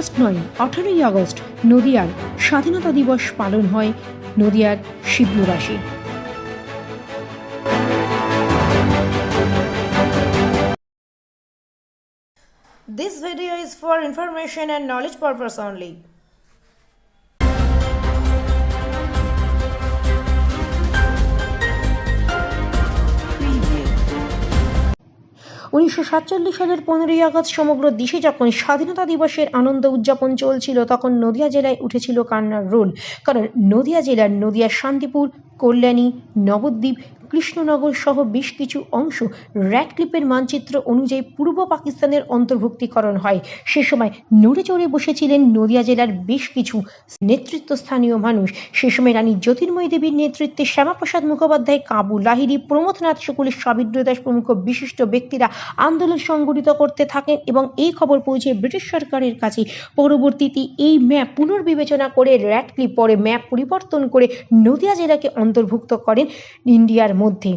August নয় আঠারোই August নদিয়ার স্বাধীনতা দিবস পালন হয় নদিয়ার শিবনিবাসে This video is for information and knowledge purpose only. উনিশশো সাতচল্লিশ সালের পনেরোই আগস্ট সমগ্র দেশে যখন স্বাধীনতা দিবসের আনন্দ উদযাপন চলছিল, তখন নদিয়া জেলায় উঠেছিল কান্নার রোল। কারণ নদিয়া জেলার নদিয়া শান্তিপুর, কল্যাণী, নবদ্বীপ কৃষ্ণনগর সহ বেশ কিছু অংশ র্যাডক্লিপের মানচিত্র অনুযায়ী পূর্ব পাকিস্তানের অন্তর্ভুক্তিকরণ হয়। সে সময় নড়ে চড়ে বসেছিলেন নদিয়া জেলার বেশ কিছু নেতৃত্বস্থানীয় মানুষ। সে সময় রানী জ্যোতির্ময়ী দেবীর নেতৃত্বে শ্যামাপ্রসাদ মুখোপাধ্যায়, কাবু লাহিড়ী, প্রমথনাথ শুকুলের সবিদ্র দাস প্রমুখ বিশিষ্ট ব্যক্তিরা আন্দোলন সংগঠিত করতে থাকেন এবং এই খবর পৌঁছে ব্রিটিশ সরকারের কাছে। পরবর্তীতে এই ম্যাপ পুনর্বিবেচনা করে র্যাডক্লিপ পরে ম্যাপ পরিবর্তন করে নদিয়া জেলাকে অন্তর্ভুক্ত করেন। ইন্ডিয়ার মধ্যে।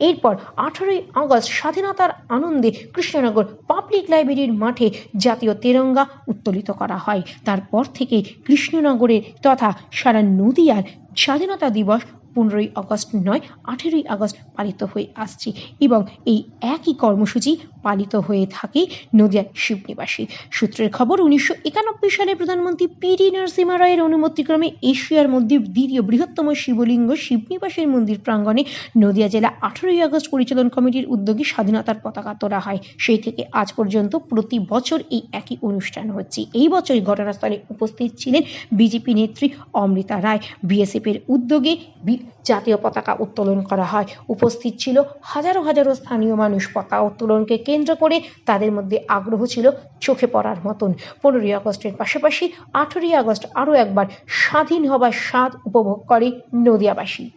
এরপর আঠারোই আগস্ট স্বাধীনতার আনন্দে কৃষ্ণনগর পাবলিক লাইব্রেরির মাঠে জাতীয় তেরঙ্গা উত্তোলিত করা হয়। তারপর থেকে কৃষ্ণনগরের তথা সারা নদীয়ার স্বাধীনতা দিবস পনেরোই আগস্ট নয়, আঠেরোই আগস্ট পালিত হয়ে আসছে এবং এই একই কর্মসূচি পালিত হয়ে থাকে নদিয়ার শিবনিবাসী। সূত্রের খবর, উনিশশো একানব্বই সালে প্রধানমন্ত্রী পি ডি নরসিমা রায়ের অনুমতিক্রমে এশিয়ার মধ্যে দ্বিতীয় বৃহত্তম শিবলিঙ্গ শিবনিবাসের মন্দির প্রাঙ্গণে নদিয়া জেলা আঠারোই আগস্ট পরিচালন কমিটির উদ্যোগে স্বাধীনতার পতাকা তোলা হয়। সেই থেকে আজ পর্যন্ত প্রতি বছর এই একই অনুষ্ঠান হচ্ছে। এই বছরই ঘটনাস্থলে উপস্থিত ছিলেন বিজেপি নেত্রী অমৃতা রায়। বিএসএফের উদ্যোগে জাতীয় পতাকা উত্তোলন করা হয়। উপস্থিত ছিল হাজারো হাজারো স্থানীয় মানুষ। পতাকা উত্তোলনকে কেন্দ্র করে তাদের মধ্যে আগ্রহ ছিল চোখে পড়ার মতন। পনেরোই আগস্টের পাশাপাশি আঠেরোই আগস্ট আরও একবার স্বাধীন হবার স্বাদ উপভোগ করে নদিয়াবাসী।